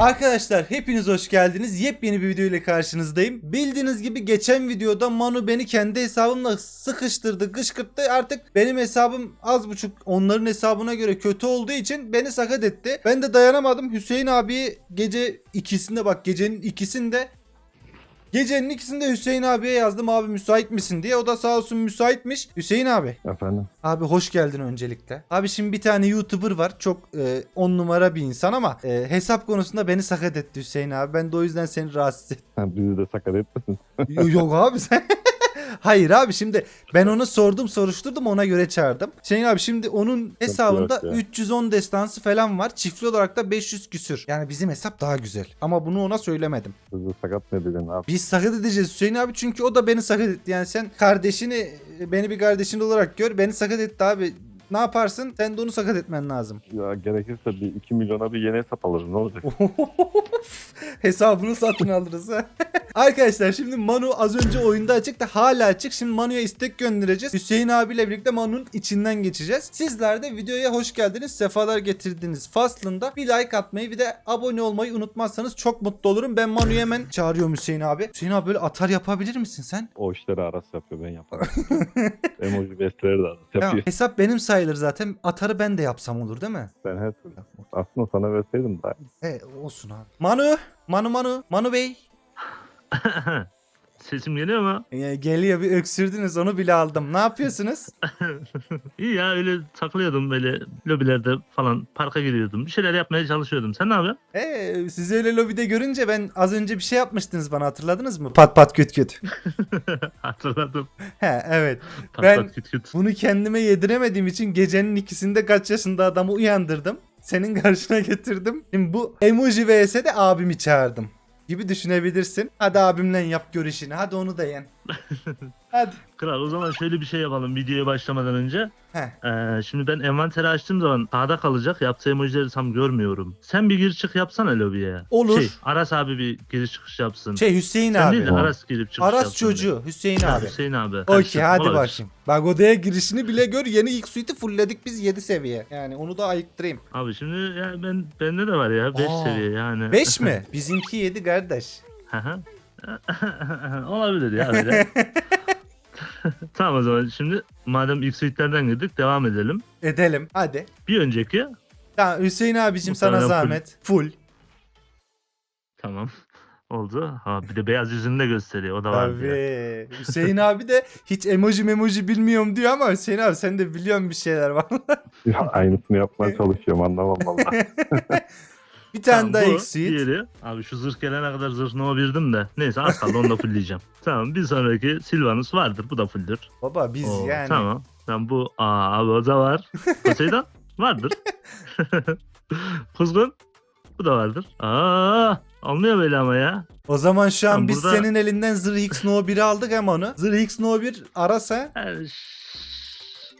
Arkadaşlar hepiniz hoş geldiniz. Yepyeni bir video ile karşınızdayım. Bildiğiniz gibi geçen videoda Manu beni kendi hesabımla sıkıştırdı, kışkırttı. Artık benim hesabım az buçuk onların hesabına göre kötü olduğu için beni sakat etti. Ben de dayanamadım. Hüseyin abi gece ikisinde bak gecenin ikisinde Gecenin ikisinde Hüseyin abiye yazdım abi müsait misin diye. O da sağ olsun müsaitmiş. Hüseyin abi Efendim? Abi hoş geldin öncelikle. Abi şimdi bir tane YouTuber var. Çok 10 numara bir insan ama e, hesap konusunda beni sakat etti Hüseyin abi. Ben de o yüzden seni rahatsız ettim. Bizi de sakat etmesin. Yo- Yok abi sen. Hayır abi şimdi ben onu sordum soruşturdum ona göre çağırdım. Hüseyin abi şimdi onun hesabında yok ya. 310 destansı falan var. Çiftli olarak da 500 küsür. Yani bizim hesap daha güzel. Ama bunu ona söylemedim. Bizi sakat mı edeceksin abi? Biz sakat edeceğiz Hüseyin abi çünkü o da beni sakat etti. Yani sen kardeşini beni bir kardeşin olarak gör. Beni sakat etti abi. Ne yaparsın? Sen de onu sakat etmen lazım. Ya gerekirse bir 2 milyona bir yeni hesap alırız ne olacak? Hesabını satın alırız ha. Arkadaşlar şimdi Manu az önce oyunda açık da hala açık. Şimdi Manu'ya istek göndereceğiz. Hüseyin abiyle birlikte Manu'nun içinden geçeceğiz. Sizler de videoya hoş geldiniz. Sefalar getirdiniz faslında bir like atmayı bir de abone olmayı unutmazsanız çok mutlu olurum. Ben Manu'yu hemen çağırıyorum Hüseyin abi. Hüseyin abi böyle atar yapabilir misin sen? O işleri Aras yapıyor ben yaparım. Emoji bestleri de Aras Ya, yapıyor. hesap benim sayılır zaten. Atarı ben de yapsam olur değil mi? Ben her türlü. Aslında sana verseydim daha. He olsun abi. Manu, Manu Manu, Manu Bey. Sesim geliyor mu? Ya, geliyor bir öksürdünüz onu bile aldım. Ne yapıyorsunuz? İyi ya öyle takılıyordum böyle lobilerde falan parka giriyordum. Bir şeyler yapmaya çalışıyordum. Sen ne yapıyorsun? Ee, sizi öyle lobide görünce ben az önce bir şey yapmıştınız bana hatırladınız mı? Pat pat küt küt. Hatırladım. He evet. Pat Ben- pat küt küt. Bunu kendime yediremediğim için gecenin ikisinde kaç yaşında adamı uyandırdım. Senin karşına getirdim. Şimdi bu emoji vs'de de abimi çağırdım. Gibi düşünebilirsin. Hadi abimle yap görüşünü. Hadi onu da yen. Hadi. Kral o zaman şöyle bir şey yapalım videoya başlamadan önce. Heh. Ee, şimdi ben envanteri açtığım zaman sağda kalacak. Yaptığı emojileri tam görmüyorum. Sen bir gir çık yapsana lobiye. Olur. Şey, Aras abi bir giriş çıkış yapsın. Şey Hüseyin Sen değil abi. de Aras girip çıkış Aras yapsın. çocuğu Hüseyin abi. Hüseyin abi. Okey hadi olabilir. bakayım. Bak odaya girişini bile gör. Yeni ilk suite'i fullledik biz 7 seviye. Yani onu da ayıktırayım. Abi şimdi ya ben bende de var ya 5 Aa, seviye yani. 5 mi? Bizimki 7 kardeş. Hı hı. Olabilir ya öyle. tamam o zaman şimdi madem ilk suite'lerden girdik devam edelim. Edelim. Hadi. Bir önceki Tamam Hüseyin abicim Bu sana zahmet. Full. tamam oldu. Ha bir de beyaz yüzünü de gösteriyor o da var. diye. Tabii. Hüseyin abi de hiç emoji memoji bilmiyorum diyor ama Hüseyin abi sen de biliyorsun bir şeyler var. Ya, aynısını yapmaya çalışıyorum anlamam valla. bir tane Tamam, daha bu suite. diğeri. Abi şu zırh gelene kadar zırh no birdim de. Neyse az kaldı onu da fullleyeceğim. tamam bir sonraki Silvanus vardır bu da fulldür. Baba biz Oo, yani. Tamam. Tamam bu aa abi o da var. Poseidon vardır. Kuzgun bu da vardır. Aa olmuyor böyle ama ya. O zaman şu an Tamam, biz burada- senin elinden Zırh X No 1'i aldık hem onu. Zırh X No 1 arasa. Ş-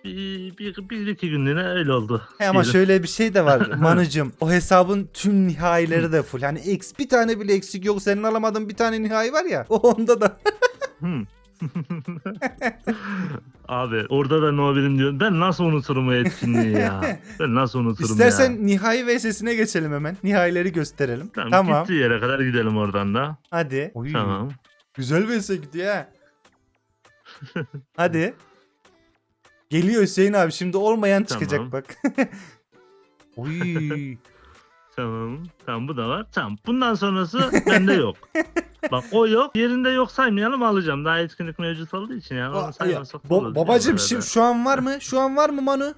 bir, bir, bir iki günlüğüne öyle oldu. He ama diyelim. şöyle bir şey de var Manucum. O hesabın tüm nihaileri de full. Hani X bir tane bile eksik yok. Senin alamadığın bir tane nihai var ya. O onda da. Hmm. Abi orada da no birim diyor. Ben nasıl unuturum o etkinliği ya? Ben nasıl unuturum İstersen ya? nihai vs'sine geçelim hemen. Nihaileri gösterelim. Tamam, Tamam. gittiği yere kadar gidelim oradan da. Hadi. Oy, Tamam. Güzel vs gidiyor ha. Hadi. Geliyor Hüseyin abi. Şimdi olmayan Tamam. çıkacak bak. Oy. Tamam. Tamam bu da var. Tamam. Bundan sonrası bende yok. Bak o yok. Yerinde yok saymayalım alacağım. Daha etkinlik mevcut olduğu için yani. Onu saymasak da Ba- babacım şimdi şu an var mı? Şu an var mı Manu?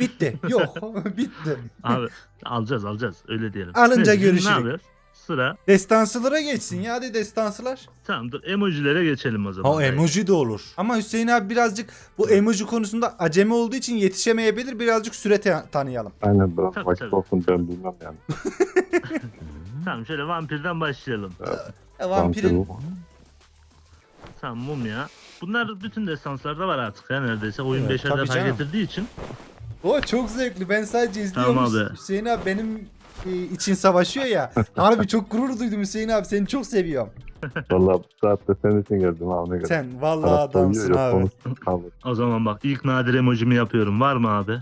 Bitti. Yok. Bitti. Abi alacağız alacağız. Öyle diyelim. Alınca Neyse, şimdi görüşürüz. Ne yapıyoruz? Sıra. Destansılara geçsin ya hadi destansılar. Tamam dur emojilere geçelim o zaman. Ha emoji de olur. Ama Hüseyin abi birazcık bu emoji konusunda acemi olduğu için yetişemeyebilir. Birazcık süre te- tanıyalım. Aynen biraz Tabii, vakit tabii. olsun ben bilmem yani. Tamam şöyle vampirden başlayalım. E, vampirin Vampir bu. Tamam mumya. Bunlar bütün destanslarda var artık ya neredeyse. Oyun Evet, tabii defa canım. getirdiği için. o çok zevkli. Ben sadece izliyorum. Tamam abi. Hüseyin abi benim için savaşıyor ya. Harbi çok gurur duydum Hüseyin abi. Seni çok seviyorum. Valla bu saatte senin için geldim abi ne kadar. Sen vallahi adamsın abi. O zaman bak ilk nadir emojimi yapıyorum. Var mı abi?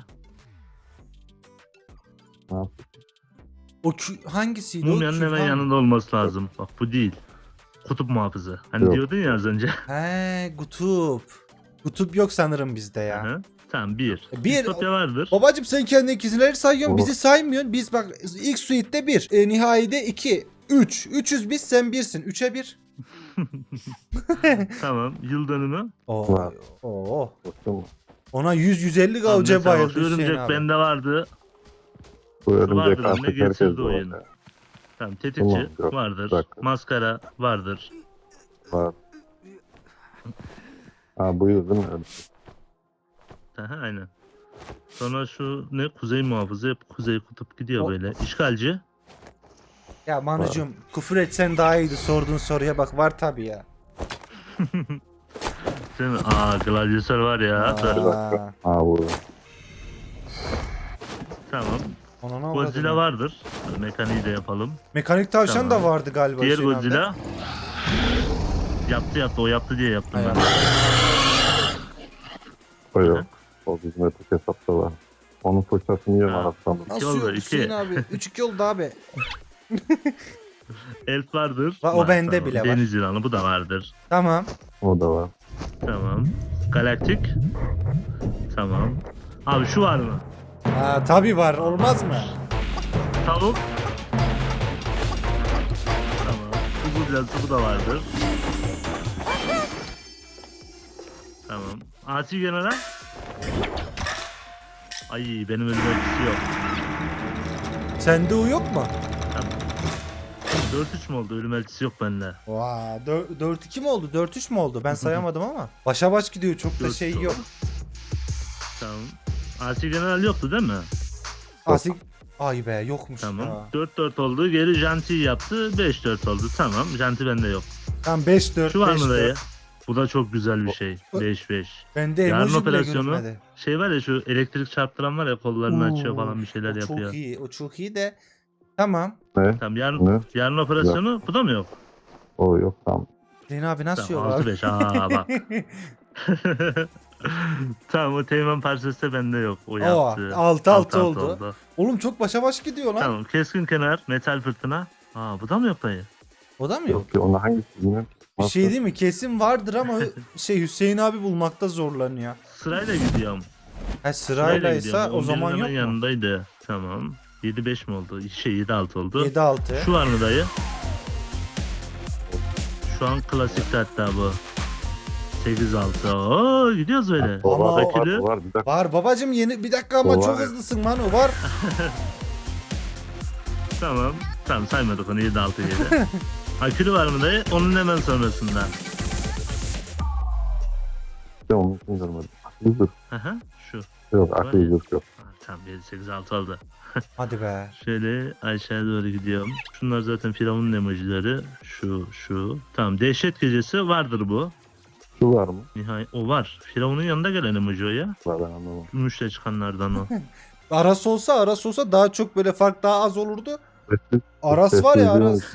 O kü- hangisiydi o? Mumyanın hemen Kürhan- yanında olması lazım. Bak bu değil. Kutup muhafızı. Hani Yok. diyordun ya az önce. He kutup. Kutup yok sanırım bizde ya. Hı. Tamam bir. E, bir- Distopya vardır. Babacım sen kendi ikizleri sayıyorsun bizi saymıyorsun. Biz bak ilk suite'de 1, e, nihayede 2, 3. 300 biz sen 1'sin. 3'e 1. tamam. Yıl dönümü. Oo. Oo. Mı? Ona 100 150 Tamam, gavca mesela bayıldı Hüseyin Örümcek abi. bende vardı. Bu örümcek ne artık getirdi herkes de oyun? var. Tamam tetikçi Tamam, yok, vardır. bak. Maskara vardır. Var. Ha buyur değil mi? Örümcek? Aha, aynen. Sonra şu ne kuzey muhafızı hep kuzey kutup gidiyor O- böyle. İşgalci. Ya Manucum küfür etsen daha iyiydi sorduğun soruya bak var tabi ya. Değil mi? Aa gladyatör var ya. Dur. Aa, Ha bu. Tamam. ona ne Godzilla oldu? vardır. Mekaniği de yapalım. Mekanik tavşan Tamam. da vardı galiba. Diğer Hüseyin abi. Godzilla. Yaptı yaptı o yaptı diye yaptım Aynen. ben. O yok. O bizim öteki hesapta var. Onun fırçasını yiyorum Ha. arasında. İki oldu, yok iki. Hüseyin abi? 3-2 oldu abi. Elf vardır. Va- o bende bile var. Deniz yılanı bu da vardır. Tamam. O da var. Tamam. Galaktik. Tamam. Abi şu var mı? Aa, tabi var olmaz mı? Tavuk. Tamam. Kuzu plazası bu da vardır. Tamam. Asi general. Ay benim ölüm etkisi yok. Sende o yok mu? 4-3 mü oldu? Ölüm elçisi yok bende. Vaa 4-2 mi oldu? 4-3 mü oldu? Ben sayamadım ama. Başa baş gidiyor çok da şey oldu. yok. Tamam. Asi general yoktu değil mi? Asik Ay be yokmuş Tamam. ya. 4-4 oldu. Geri Janti yaptı. 5-4 oldu. Tamam. Janti bende yok. Tamam 5-4 Şu var mı 5-4. dayı? Bu da çok güzel bir şey. O- 5-5. Bende Yarın emoji bile operasyonu. görünmedi. Şey var ya şu elektrik çarptıran var ya kollarını açıyor Oo, falan bir şeyler o yapıyor. Çok iyi. O çok iyi de. Tamam. Ne? Tamam yarın, Ne? yarın operasyonu bu da mı yok? O yok tamam. Zeyn abi nasıl Tamam yok abi? 6-5 aa bak. tamam o teğmen parçası da bende yok. O yaptı. 6-6 Altı oldu. Oğlum çok başa baş gidiyor lan. Tamam keskin kenar metal fırtına. Aa bu da mı yok dayı? O da mı yok? Yok ki ona hangisi bilmiyorum. Bir şey değil mi? Kesin vardır ama şey Hüseyin abi bulmakta zorlanıyor. Sırayla gidiyorum. Ha Sırayla sıraylaysa gidiyorum. o 11'in zaman hemen yok mu? yanındaydı. Tamam. 7-5 mi oldu? Şey 7-6 oldu. 7-6. Şu var mı dayı? Şu an klasikti hatta bu. 8-6. Oo gidiyoruz böyle. O Ama var, o- var, o var. Bir dakika. Var babacım yeni bir dakika ama O var çok ya. hızlısın lan o var. Tamam. Tamam saymadık onu 7-6 7. Akülü var mı dayı? Onun hemen sonrasında. Onun için görmedim. Aklı zırh. Aha, şu. Yok Var aklı ya. zırh yok. Ha, Tamam 7-8-6 oldu. Hadi be. Şöyle aşağı doğru gidiyorum. Şunlar zaten Firavun'un emojileri. Şu, şu. Tamam dehşet gecesi vardır bu. Şu var mı? Nihayet o var. Firavun'un yanında gelen emoji o ya. Var ben anlamadım. Gümüşle çıkanlardan o. Aras olsa Aras olsa daha çok böyle fark daha az olurdu. Aras var ya Aras.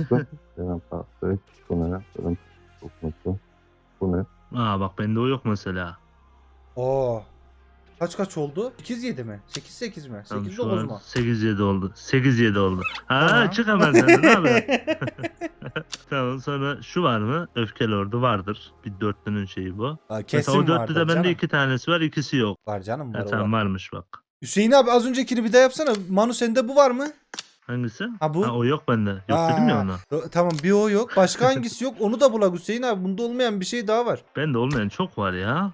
Benim pastayı. Ne? Benim kokması. Bu ne? Aa bak bende o yok mesela. Oo. Kaç kaç oldu? 8-7 mi? 8-8 mi? Tamam 8-9 şu an mu? 8-7 oldu. 8-7 oldu. Ha Tamam. çık hemen sen de, ne yapıyorsun? tamam sonra şu var mı? Öfkeli Ordu vardır. Bir dörtlünün şeyi bu. Aa, Mesela kesin o vardır dörtlüde bende canım. iki tanesi var ikisi yok. Var canım var. Ha, tamam var. varmış bak. Hüseyin abi az öncekini bir daha yapsana. Manu sende bu var mı? Hangisi? Ha, bu. o yok bende. Yok Aa, dedim ya ona. do- Tamam bir o yok. Başka hangisi yok? Onu da bulak Hüseyin abi. Bunda olmayan bir şey daha var. Bende olmayan çok var ya.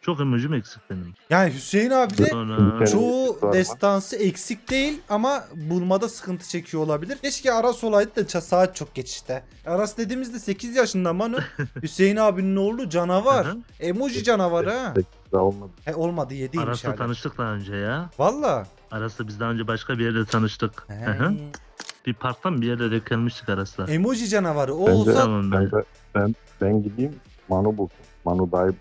Çok emojim eksik benim. Yani Hüseyin abi de Sonra Evet. çoğu Var mı? destansı eksik değil ama bulmada sıkıntı çekiyor olabilir. Keşke Aras olaydı da ça- saat çok geç işte. Aras dediğimizde 8 yaşında Manu. Hüseyin abinin oğlu canavar. Emoji canavarı ha. Daha olmadı. He olmadı 7'ymiş Aras'la hala. tanıştık daha önce ya. Valla. Aras'la biz daha önce başka bir yerde tanıştık. He. Hı hı. bir parkta mı bir yerde denk gelmiştik Aras'la. Emoji canavarı. O Bence- olsa Tamam Ben, ben. de, ben, ben gideyim Manu bulsun. Manu iyi.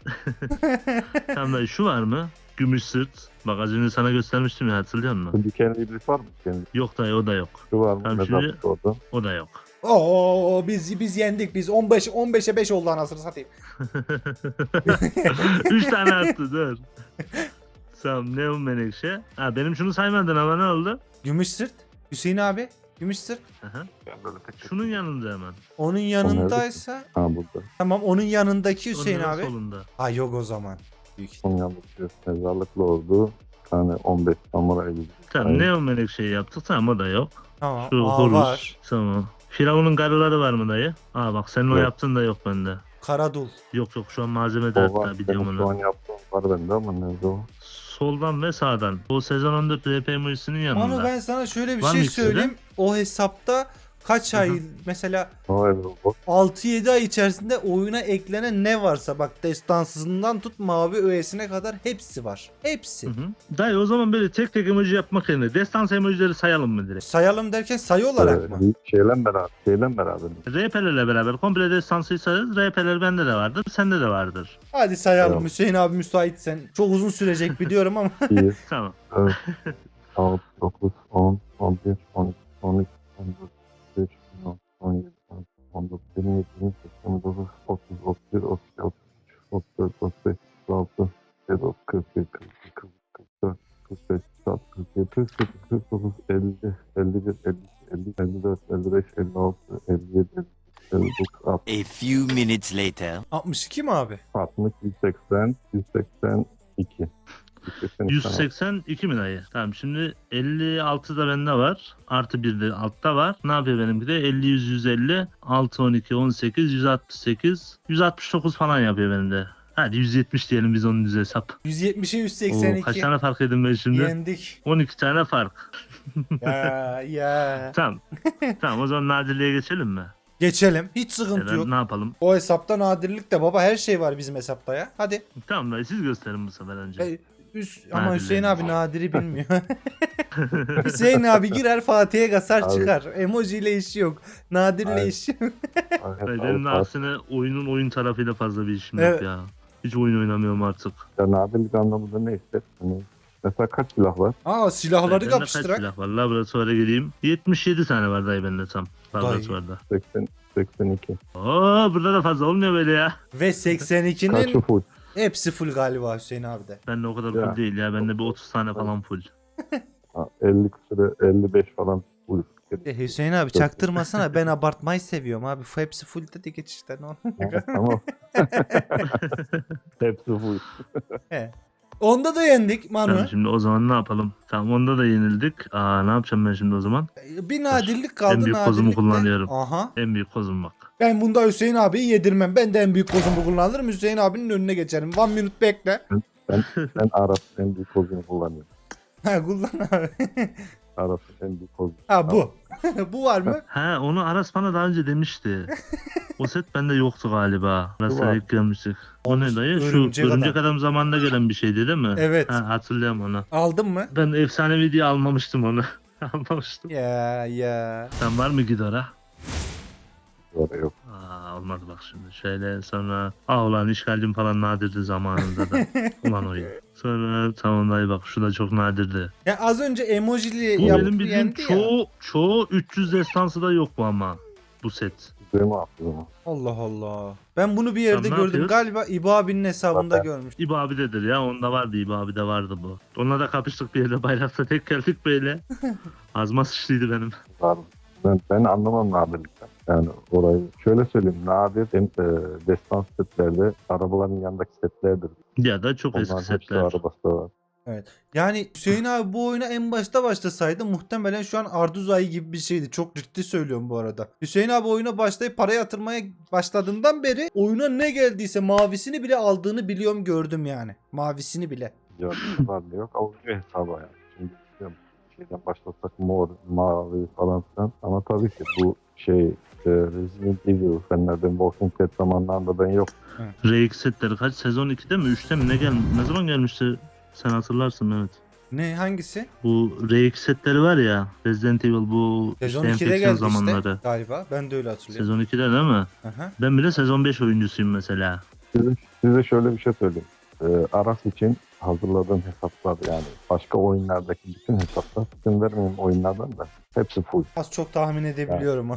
Tamam ben şu var mı? Gümüş sırt. Bak az önce sana göstermiştim ya hatırlıyor musun? Dikenli iblis var mı? Dikenli. Yok dayı o da yok. Şu var mı? Tamam, şimdi- orada. O da yok. Oo biz biz yendik biz 15 15'e 5 oldu anasını satayım. Üç tane attı dur. Tamam Neon Menekşe. Ha benim şunu saymadın ama ne oldu? Gümüş sırt. Hüseyin abi. Gümüş sırt. Aha. Ben böyle tek tek- Şunun yanında hemen. Onun yanındaysa Ha burada. tamam onun yanındaki Hüseyin Onun abi. Solunda. Ha yok o zaman. Büyük. Son yanındaki mezarlıklı oldu. Bir tane 15 samuray gibi. Tamam Aynen. ne o menekşeyi yaptık tamam o da yok. Tamam. Şu Aa, horus. var. Tamam. Firavun'un karıları var mı dayı? Aa bak senin o Yok. yaptığın da yok bende. Karadul. Yok yok şu an malzemede O hatta var. biliyorum Benim şu an onu. yaptığım var bende ama nerede o? Soldan ve sağdan. O sezon 14 RP emojisinin yanında. Manu ben sana şöyle bir Var mı şey de? söyleyeyim. O hesapta kaç ay mesela O evet o. 6-7 ay içerisinde oyuna eklenen ne varsa bak destansızından tut mavi öğesine kadar hepsi var. Hepsi. Hı hı. Dayı o zaman böyle tek tek emoji yapmak yerine destans emojileri sayalım mı direkt? Sayalım derken sayı olarak mı? Ee, şeyle beraber. Şeyle beraber. RP'lerle beraber komple destansı sayarız. RP'ler bende de vardır, sende de vardır. Hadi sayalım Tamam. Hüseyin abi müsaitsen. Çok uzun sürecek biliyorum ama. 1, Tamam. 4, 6, 9, 10, 11, 12, 13, 14, 15, 16, 17, 18, 19, 20, 21, 29, 30, 31, 32, 33, 34, 35, 36, 37, 41, 42, 44, 45, 46, 47, 48, 49, 50, 51, 52, 50, 54, 55, 56, 57, 59, 60, A few minutes later. 62 mi abi? 60, 180, 182. 182 182 mi dayı? Tamam şimdi 56 da bende var. Artı 1 de altta var. Ne yapıyor benimki de? 50, 100, 150, 6, 12, 18, 168, 169 falan yapıyor benim de. Hadi 170 diyelim biz onun düz hesap. 170'e Oo, 182. kaç tane fark edin ben şimdi? Yendik. 12 tane fark. ya ya. Tamam. tamam o zaman nadirliğe geçelim mi? Geçelim. Hiç sıkıntı da yok. ne yapalım? O hesapta nadirlik de baba her şey var bizim hesapta ya. Hadi. Tamam dayı siz gösterin bu sefer önce. E, Üst, ama Nadirlik. Hüseyin abi nadiri bilmiyor. Hüseyin abi girer Fatih'e kasar Abi. çıkar. Emoji ile işi yok. Nadirle Abi. işi yok. Dayı, benim de aksine oyunun oyun tarafıyla fazla bir işim yok Evet. ya. Hiç oyun oynamıyorum artık. Ya nadirlik anlamında ne işte? Hani mesela kaç silah var? Aa silahları Bende kaç kapıştırak. silah var? Laboratuvara gireyim. 77 tane var dayı bende tam. Laboratuvarda. 80, 82. Oo burada da fazla olmuyor böyle ya. Ve 82'nin Kaçı full? Hepsi full galiba Hüseyin abi de. Bende o kadar Ya. full değil ya. Bende bir 30 tane falan full. Ha, 50 küsüre 55 falan full. E, Hüseyin abi çaktırmasana ben abartmayı seviyorum abi. Hepsi full dedi geç işte. ne oldu? Ha, tamam. Hepsi full. He. Onda da yendik Manu. Tamam şimdi o zaman ne yapalım? Tamam onda da yenildik. Aa ne yapacağım ben şimdi o zaman? Bir nadirlik kaldı. En büyük kozumu kullanıyorum. Aha. En büyük kozum bak. Ben bunda Hüseyin abiyi yedirmem. Ben de en büyük kozumu kullanırım. Hüseyin abinin önüne geçerim. One minute bekle. Ben Arap'ın en büyük kozunu kullanıyorum. Ha kullan abi. Arap'ın en büyük kozu. Ha bu. bu var mı? He onu Aras bana daha önce demişti. o set bende yoktu galiba. Aras'a ilk gelmiştik. O ne dayı? Şu Örümcek örümcek, Adam. adam. zamanında gelen bir şeydi değil mi? Evet. Ha, hatırlıyorum onu. Aldın mı? Ben efsanevi diye almamıştım onu. almamıştım. Ya ya. Sen var mı Gidara? Var yok. Aa, olmadı bak şimdi. Şöyle sonra aa ulan işgalcim falan nadirdi zamanında da. ulan oyun. Sonra tamam dayı bak şu da çok nadirdi. Ya az önce emojili Bu yapıp benim bildiğim yendi ya. çoğu, çoğu 300 destansı da yok bu ama. Bu set. Allah Allah. Ben bunu bir yerde ne gördüm. Galiba İbo abinin hesabında Bak, görmüş. İbo abidedir ya. Onda vardı İbo abide vardı bu. Onunla da kapıştık bir yerde bayrakta tek geldik böyle. Azma sıçlıydı benim. Ben, ben anlamam nadirlikten. Yani orayı şöyle söyleyeyim. Nadir en, e, destan setlerde arabaların yanındaki setlerdir. Ya da çok eski Onların hepsi setler. arabası da var. Yani Hüseyin abi bu oyuna en başta başlasaydı muhtemelen şu an Arduz ayı gibi bir şeydi. Çok ciddi söylüyorum bu arada. Hüseyin abi oyuna başlayıp para yatırmaya başladığından beri oyuna ne geldiyse mavisini bile aldığını biliyorum gördüm yani. Mavisini bile. Yok var da yok. Avucu hesabı yani. Şimdi şeyden başlasak mor, mavi falan filan. Ama tabii ki bu şey e, Resident Evil, Fenler'den Walking Dead zamanlarında ben yok. RX setleri kaç? Sezon 2'de mi? 3'te mi? Ne, gel ne zaman gelmişti? Sen hatırlarsın Mehmet. Ne hangisi? Bu RX setleri var ya. Resident Evil bu Sezon işte 2'de enfeksiyon geldi zamanları. işte galiba. Ben de öyle hatırlıyorum. Sezon 2'de değil mi? Aha. Ben bile sezon 5 oyuncusuyum mesela. Size, size şöyle bir şey söyleyeyim. E, Aras için hazırladığım hesaplar yani başka oyunlardaki bütün hesaplar isim vermeyeyim oyunlardan da hepsi full. Az çok tahmin edebiliyorum.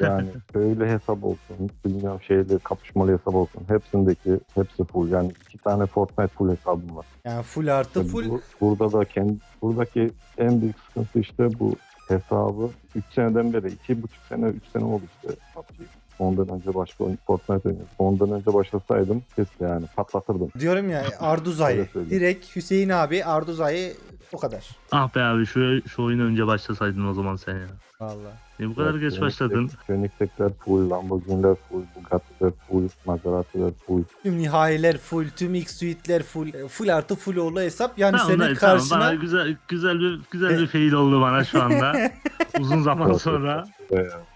Yani köylü hesap olsun, bilmiyorum şeyli kapışmalı hesap olsun. Hepsindeki hepsi full. Yani iki tane Fortnite full hesabım var. yani full artı full. Bu- burada da kendi buradaki en büyük sıkıntı işte bu hesabı 3 seneden beri 2,5 sene 3 sene oldu işte PUBG. Ondan önce başka oyun Fortnite oynuyordum. Ondan önce başlasaydım kesin yani patlatırdım. Diyorum ya Arduzay'ı. Öyle söyleyeyim. Direkt Hüseyin abi Arduzay'ı o kadar. Ah be abi şu, şu oyunu önce başlasaydın o zaman sen ya. Vallahi. Niye bu kadar Yok, geç başladın? Phoenix'tekiler full, Lamborghini'ler full, Bugatti'ler full, Maserati'ler full. Tüm nihayeler full, tüm X suite'ler full. e, Full artı full oğlu hesap. Yani Tamam, senin tamam. karşına Bana güzel güzel bir güzel bir fail oldu bana şu anda. Uzun zaman sonra.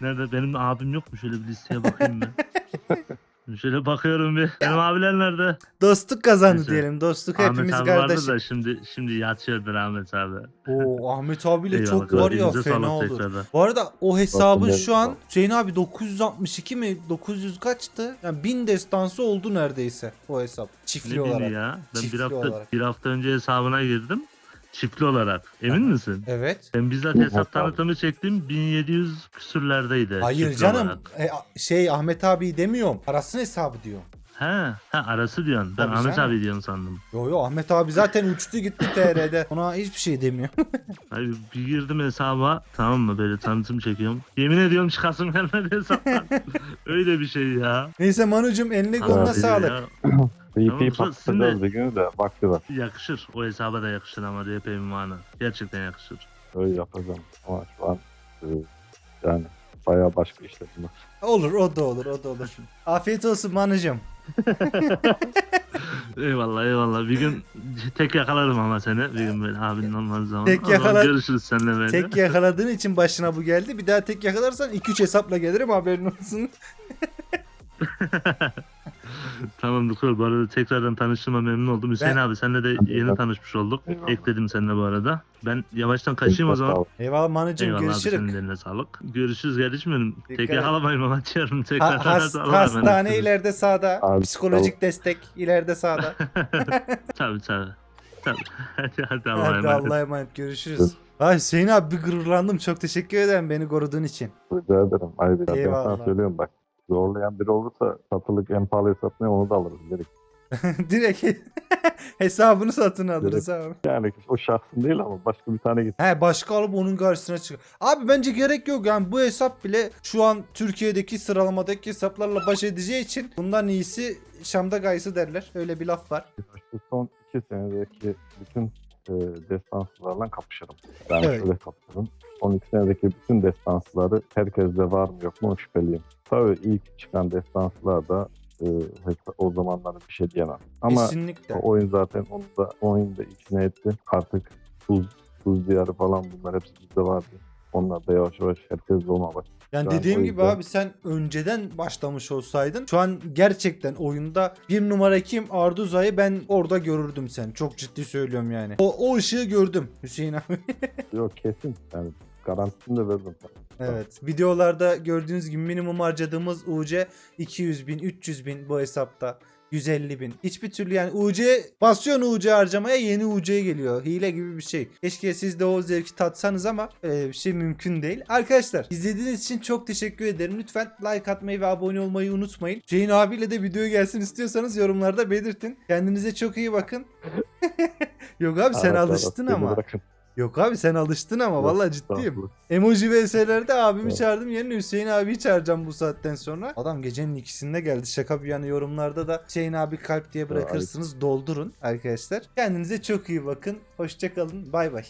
Nerede benim abim yok mu? Şöyle bir listeye bakayım ben. Şöyle bakıyorum bir. Benim abiler nerede? dostluk kazandı Neyse. diyelim. Dostluk Ahmet hepimiz abi vardı kardeş. da şimdi şimdi yatıyordur Ahmet abi. Oo Ahmet abiyle Eyvallah, çok var ya elinize fena sağlık olur. tekrardan. Bu arada o hesabın Bakın şu an geldi. Hüseyin abi 962 mi 900 kaçtı? Yani 1000 destansı oldu neredeyse o hesap çiftli Ne olarak. bileyim ya? Ben Çiftli bir hafta olarak. bir hafta önce hesabına girdim. Çiftli olarak. Emin misin? Evet. Ben bizzat hesap tanıtımı çektim. 1700 küsürlerdeydi. Hayır çiftli canım. olarak. E, şey Ahmet abi demiyorum. Parasının hesabı diyor. He, he arası diyorsun. Ben Tabii Ahmet canım. abi diyorsun sandım. Yo yo Ahmet abi zaten uçtu gitti TR'de. Ona hiçbir şey demiyor. Hayır, bir girdim hesaba tamam mı böyle tanıtım çekiyorum. Yemin ediyorum çıkasım gelmedi hesaptan. Öyle bir şey ya. Neyse Manucum eline koluna Abi sağlık. VP Tamam, patlatacağız bir gün de vakti var. yakışır. O hesaba da yakışır ama RP ünvanı. Gerçekten yakışır. Öyle yapacağım ama şu an e, yani bayağı başka işlerim var. Olur o da olur o da olur. Afiyet olsun Manucum. Eyvallah eyvallah. Bir gün tek yakalarım ama seni. Bir gün böyle abinin olmadığı zaman. Tek O zaman yakalar- Görüşürüz seninle böyle. Tek yakaladığın için başına bu geldi. Bir daha tek yakalarsan 2-3 hesapla gelirim haberin olsun. Tamamdır Kral. Bu arada tekrardan tanıştığıma memnun oldum. Hüseyin Ben- abi seninle de Ben- yeni tanışmış olduk. Eyvallah. Ekledim seninle bu arada. Ben yavaştan kaçayım o zaman. Eyvallah Manucum Eyvallah abi görüşürüz. senin de eline sağlık. Görüşürüz kardeşim benim. Dikkat Tek et. yakalamayın ama açıyorum. Tekrar Ha, has- Allah'a emanet hastane ileride sağda. Abi, Psikolojik destek ileride sağda. Tabii tabii. Tabii. hadi hadi Allah'a Hadi emanet. Allah'a emanet görüşürüz. Ay Hüseyin abi bir gururlandım. Çok teşekkür ederim beni koruduğun için. Rica ederim. Ederim. Ben Eyvallah. sana söylüyorum bak. Zorlayan biri olursa satılık en pahalı hesap ne onu da alırız. Direkt. Direkt hesabını satın alırız abi. Yani o şahsın değil ama başka bir tane git. He başka alıp onun karşısına çık. Abi bence gerek yok yani bu hesap bile şu an Türkiye'deki sıralamadaki hesaplarla baş edeceği için bundan iyisi Şam'da gaysı derler. Öyle bir laf var. İşte son iki senedeki bütün e, destanslarla kapışırım. Yani Evet. şöyle kapışırım. Son iki senedeki bütün destansları herkeste var mı yok mu şüpheliyim. Tabii ilk çıkan destanslar da e, o zamanlarda bir şey diyemem. Ama Kesinlikle. o oyun zaten onu da oyunu da ikna etti. Artık tuz, tuz diyarı falan bunlar hepsi bizde vardı. Onlar da yavaş yavaş herkes olmaya başladı. Yani Ben dediğim gibi abi sen önceden başlamış olsaydın şu an gerçekten oyunda bir numara kim Arduza'yı ben orada görürdüm sen. Çok ciddi söylüyorum yani. O, o ışığı gördüm Hüseyin abi. Yok kesin. Yani garantisini de verdim evet. Videolarda gördüğünüz gibi minimum harcadığımız UC 200 bin 300 bin bu hesapta. 150 bin. Hiçbir türlü yani UC basıyorsun UC harcamaya yeni UC geliyor. Hile gibi bir şey. Keşke siz de o zevki tatsanız ama öyle bir şey mümkün değil. Arkadaşlar izlediğiniz için çok teşekkür ederim. Lütfen like atmayı ve abone olmayı unutmayın. Hüseyin abiyle de video gelsin istiyorsanız yorumlarda belirtin. Kendinize çok iyi bakın. Yok abi sen Arada alıştın beni ama. bırakın. Yok abi sen alıştın ama Yok, vallahi ciddiyim. Emoji vs'lerde abimi Evet. çağırdım yerine Hüseyin abi çağıracağım bu saatten sonra. Adam gecenin ikisinde geldi. Şaka bir yana yorumlarda da Hüseyin abi kalp diye bırakırsınız doldurun arkadaşlar. Kendinize çok iyi bakın. Hoşçakalın. Bay bay.